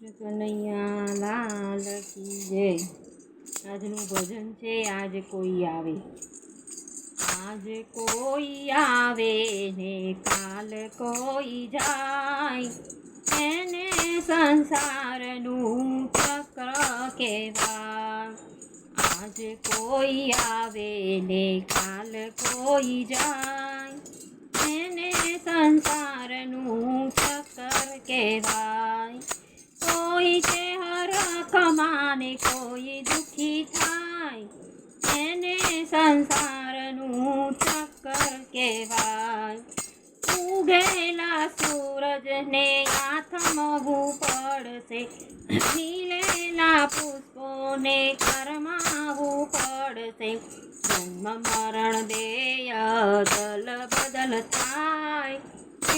કૃષ્ણ કનૈયા લાલ કી જય. આજનું ભજન છે, આજ કોઈ આવે. આજ કોઈ આવે ને કાલ કોઈ જાય. એને સંસારનું ચક્ર કહેવાય. આજ કોઈ આવે ને કાલ કોઈ જાય. એને સંસારનું ચક્ર કહેવાય. માને કોઈ દુખી થાય, એને સંસારનું ચક્કર કહેવાય. ઉગેલા સૂરજને આથમવું પડશે, ખીલેલા પુષ્પોને કરમાવું પડશે. જન્મ મરણ દેય દલ બદલ થાય,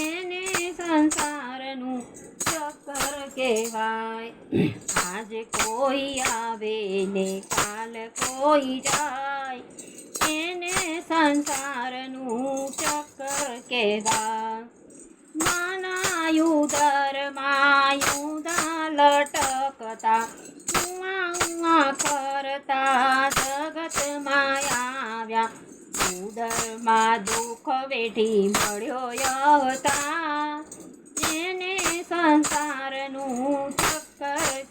એને સંસારનું ચક્કર કહેવાય. આજે કોઈ આવે ને કાલ કોઈ જાય, એને સંસારનું ચક્કર કહેવાય. માનાયુદર માયુદા લટકતા ઉવા કરતા જગત આવ્યા. ઉદરમાં દુઃખ વેઠી મળ્યો અવતાર, એને સંસારનું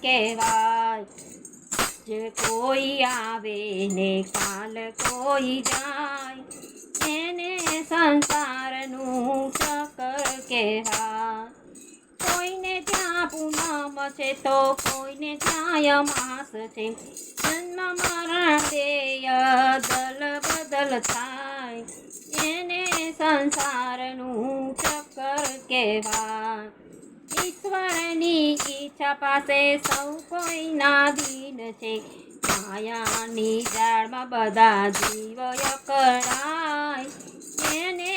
કહેવાય. જે કોઈ આવે ને કાલ કોઈ જાય, એને સંસારનું ચક્કર કહેવાય. કોઈને ત્યાં પૂનમ છે તો કોઈને ત્યાં માસ છે. જન્મ મરણ દેય દલ બદલ થાય. એને સંસારનું ચક્કર કહેવાય. ઈશ્વરની ઈચ્છા પાસે સૌ કોઈના દિન છે. માયાની જાળમાં બધા જીવ કરાય એને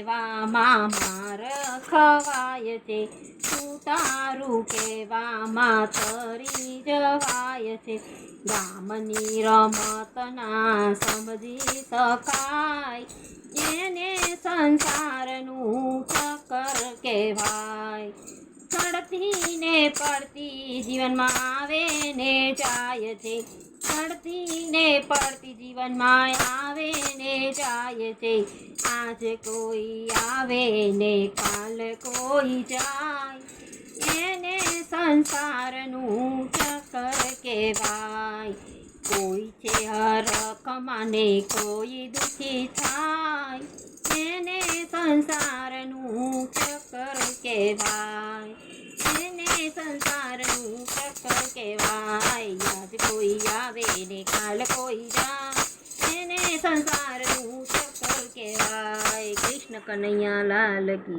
કહેવામાં છે? તું તારું કહેવામાં તરી જવાય છે? ગામની રમતના સમજી શકાય. એને સંસારનું ચક્કર કહેવાય. ચડતી ને પડતી જીવનમાં આવે ને જાય છે. ચડતી ને પડતી જીવનમાં આવે ને જાય છે. આજ કોઈ આવે ને કાલ કોઈ જાય. એને સંસારનું ચક્કર કહેવાય. કોઈ છે હરખ માને, કોઈ દુઃખી થાય. એને સંસારનું ચક્કર કહેવાય. એને સંસારનું ચક્કર કહેવાય. યાદ કોઈ આવે ને કાલ કોઈ જાય. એને સંસારનું ચક્કર કહેવાય? કૃષ્ણ કનૈયા લાલ કી